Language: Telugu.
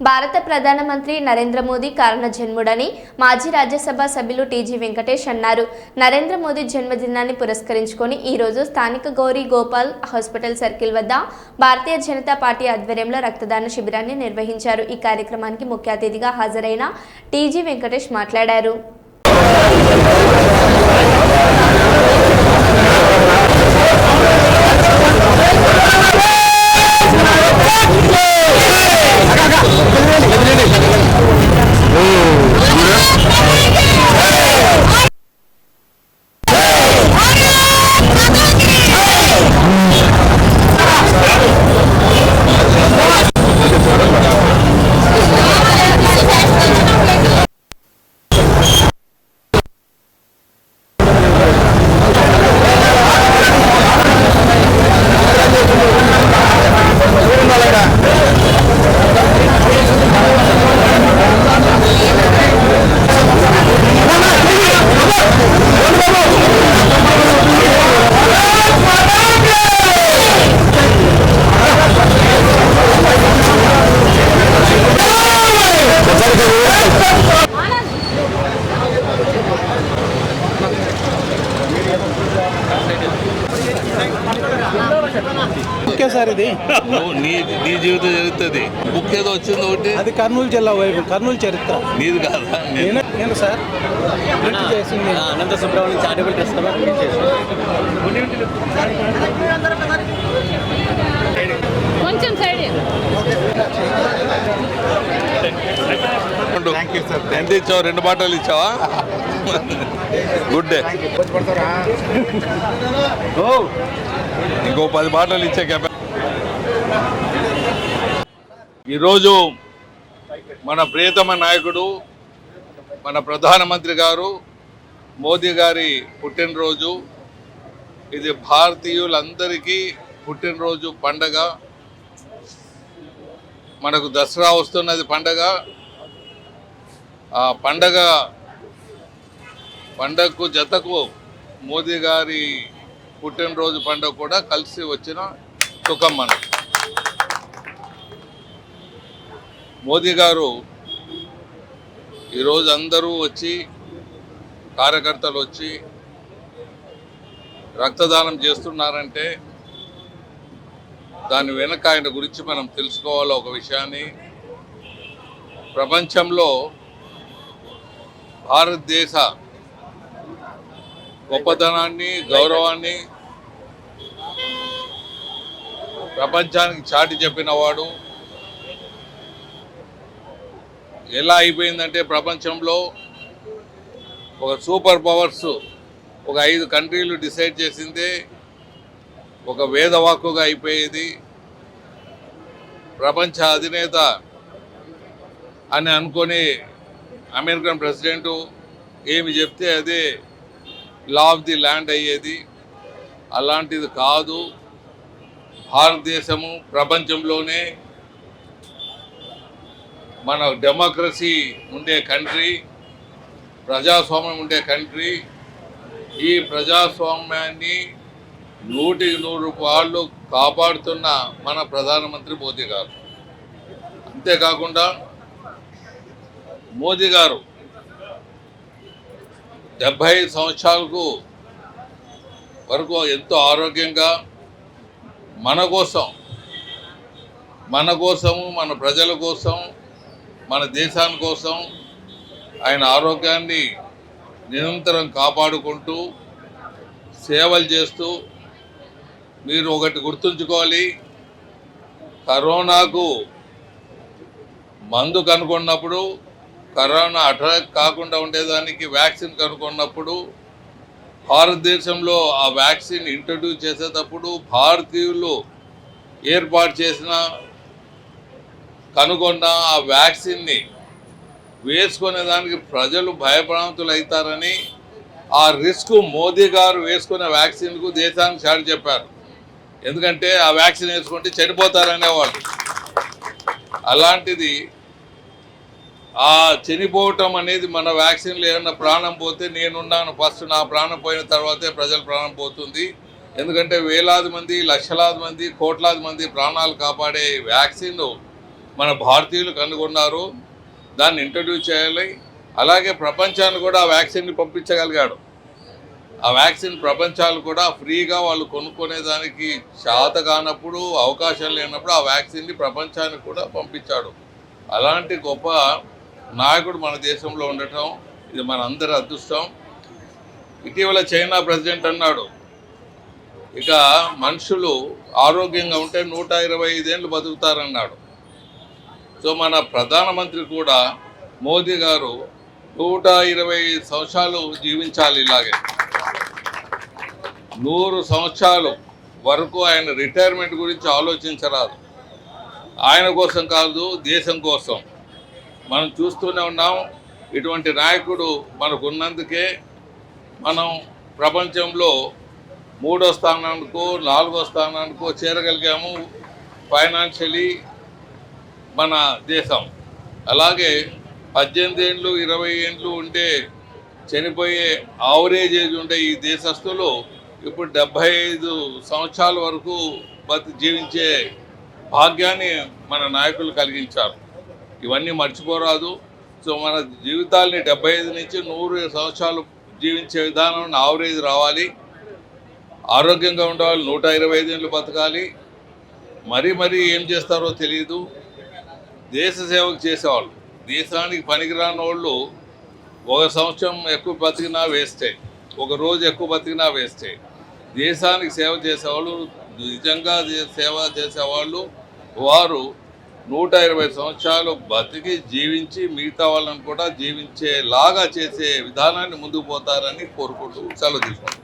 భారత ప్రధానమంత్రి నరేంద్ర మోదీ కారణ జన్ముడని మాజీ రాజ్యసభ సభ్యులు టీజీ వెంకటేష్ అన్నారు. నరేంద్ర మోదీ జన్మదినాన్ని పురస్కరించుకొని ఈరోజు స్థానిక గౌరీ గోపాల్ హాస్పిటల్ సర్కిల్ వద్ద భారతీయ జనతా పార్టీ ఆధ్వర్యంలో రక్తదాన శిబిరాన్ని నిర్వహించారు. ఈ కార్యక్రమానికి ముఖ్య అతిథిగా హాజరైన టీజీ వెంకటేష్ మాట్లాడారు. ఓకే సార్ ఇది. నీ నీ జీవితం జరుగుతుంది. బుక్ ఏదో వచ్చింది ఒకటి. అది కర్నూలు జిల్లా వైపు కర్నూలు చరిత్ర. నీది కాదా. నేను నేను సార్. ప్రింట్ చేసింది. Anantha Subrahmanyam charitable trust print కొంచెం సైడ్ ఎంత ఇచ్చావు? రెండు బాటలు ఇచ్చావా? గుడ్ డే ఇంకో పది బాటలు ఇచ్చే కెపా ఈరోజు మన ప్రియతమ నాయకుడు మన ప్రధానమంత్రి గారు మోదీ గారి పుట్టినరోజు. ఇది భారతీయులందరికీ పుట్టినరోజు పండగ. మనకు దసరా వస్తున్నది పండగ. ఆ పండగ పండగకు జతకు మోదీ గారి పుట్టినరోజు పండుగ కూడా కలిసి వచ్చిన సుఖం మనం మోదీ గారు ఈరోజు అందరూ వచ్చి కార్యకర్తలు వచ్చి రక్తదానం చేస్తున్నారంటే దాని వెనక ఆయన గురించి మనం తెలుసుకోవాలి ఒక విషయాన్ని? ప్రపంచంలో భారతదేశ గొప్పతనాన్ని గౌరవాన్ని ప్రపంచానికి చాటి చెప్పినవాడు ఎలా అయిపోయిందంటే ప్రపంచంలో ఒక సూపర్ పవర్స్ ఒక ఐదు కంట్రీలు డిసైడ్ చేసిందే. ఒక వేదవాక్కుగా అయిపోయేది. ప్రపంచ అధినేత అని అనుకొని అమెరికన్ ప్రెసిడెంటు ఏమి చెప్తే అదే లా ఆఫ్ ది ల్యాండ్ అయ్యేది. అలాంటిది కాదు. భారతదేశము ప్రపంచంలోనే మన డెమోక్రసీ ఉండే కంట్రీ ప్రజాస్వామ్యం ఉండే కంట్రీ ఈ ప్రజాస్వామ్యాన్ని నూటికి నూరు పాళ్ళు కాపాడుతున్న మన ప్రధానమంత్రి మోదీ గారు. అంతేకాకుండా మోదీ గారు డెబ్భై ఐదు సంవత్సరాలకు వరకు ఎంతో ఆరోగ్యంగా మన కోసం మన కోసము మన ప్రజల కోసం మన దేశాని కోసం ఆయన ఆరోగ్యాన్ని నిరంతరం కాపాడుకుంటూ సేవలు చేస్తూ మీరు ఒకటి గుర్తుంచుకోవాలి. కరోనాకు మందు కనుగొన్నప్పుడు కరోనా అటాక్ కాకుండా ఉండేదానికి వ్యాక్సిన్ కనుక్కున్నప్పుడు భారతదేశంలో ఆ వ్యాక్సిన్ ఇంట్రడ్యూస్ చేసేటప్పుడు భారతీయులు ఏర్పాటు చేసిన కనుగొన్న ఆ వ్యాక్సిన్ని వేసుకునే దానికి ప్రజలు భయభ్రాంతులు అవుతారని ఆ రిస్క్ మోదీ గారు వేసుకునే వ్యాక్సిన్కు దేశానికి చాటి చెప్పారు. ఎందుకంటే ఆ వ్యాక్సిన్ వేసుకుంటే చనిపోతారనేవాళ్ళు. అలాంటిది ఆ చనిపోవటం అనేది మన వ్యాక్సిన్లు ఏమన్నా ప్రాణం పోతే నేనున్నాను ఫస్ట్ నా ప్రాణం పోయిన తర్వాతే ప్రజల ప్రాణం పోతుంది. ఎందుకంటే వేలాది మంది లక్షలాది మంది కోట్లాది మంది ప్రాణాలు కాపాడే వ్యాక్సిన్ మన భారతీయులు కనుగొన్నారు. దాన్ని ఇంట్రడ్యూస్ చేయాలి. అలాగే ప్రపంచాన్ని కూడా ఆ వ్యాక్సిన్ని పంపించగలిగాడు. ఆ వ్యాక్సిన్ ప్రపంచాలు కూడా ఫ్రీగా వాళ్ళు కొనుక్కునేదానికి శాత కానప్పుడు అవకాశం లేనప్పుడు ఆ వ్యాక్సిన్ని ప్రపంచానికి కూడా పంపించాడు. అలాంటి గొప్ప నాయకుడు మన దేశంలో ఉండటం ఇది మన అందరి అదృష్టం. ఇటీవల చైనా ప్రెసిడెంట్ అన్నాడు ఇక మనుషులు ఆరోగ్యంగా ఉంటే నూట ఇరవై ఐదేళ్ళు బతుకుతారన్నాడు. సో మన ప్రధానమంత్రి కూడా మోదీ గారు నూట ఇరవై సంవత్సరాలు జీవించాలి ఇలాగే. నూరు సంవత్సరాలు వరకు ఆయన రిటైర్మెంట్ గురించి ఆలోచించరాదు. ఆయన కోసం కాదు దేశం కోసం. మనం చూస్తూనే ఉన్నాం. ఇటువంటి నాయకుడు మనకు ఉన్నందుకే మనం ప్రపంచంలో మూడో స్థానానికో నాలుగో స్థానానికో చేరగలిగాము ఫైనాన్షియలీ మన దేశం. అలాగే పద్దెనిమిది ఏండ్లు ఇరవై ఏండ్లు ఉంటే చనిపోయే ఆవరేజ్ ఏజ్ ఉండే ఈ దేశస్తులు ఇప్పుడు డెబ్భై ఐదు సంవత్సరాల వరకు బతి జీవించే భాగ్యాన్ని మన నాయకులు కలిగించారు. ఇవన్నీ మర్చిపోరాదు. సో మన జీవితాల్ని డెబ్బై ఐదు నుంచి నూరు సంవత్సరాలు జీవించే విధానం ఆవరేజ్ రావాలి. ఆరోగ్యంగా ఉండేవాళ్ళు నూట ఇరవై ఐదు ఏళ్ళు బతకాలి. మరీ మరీ ఏం చేస్తారో తెలియదు దేశ సేవకు చేసేవాళ్ళు. దేశానికి పనికిరాని వాళ్ళు ఒక సంవత్సరం ఎక్కువ బతికినా వేస్తే ఒక రోజు ఎక్కువ బతికినా వేస్తే దేశానికి సేవ చేసేవాళ్ళు నిజంగా సేవ చేసేవాళ్ళు వారు నూట ఇరవై సంవత్సరాలు బతికి జీవించి మిగతా వాళ్ళని కూడా జీవించేలాగా చేసే విధానాన్ని ముందుకు పోతారని కోరుకుంటూ సెలవు తీసుకుంటాం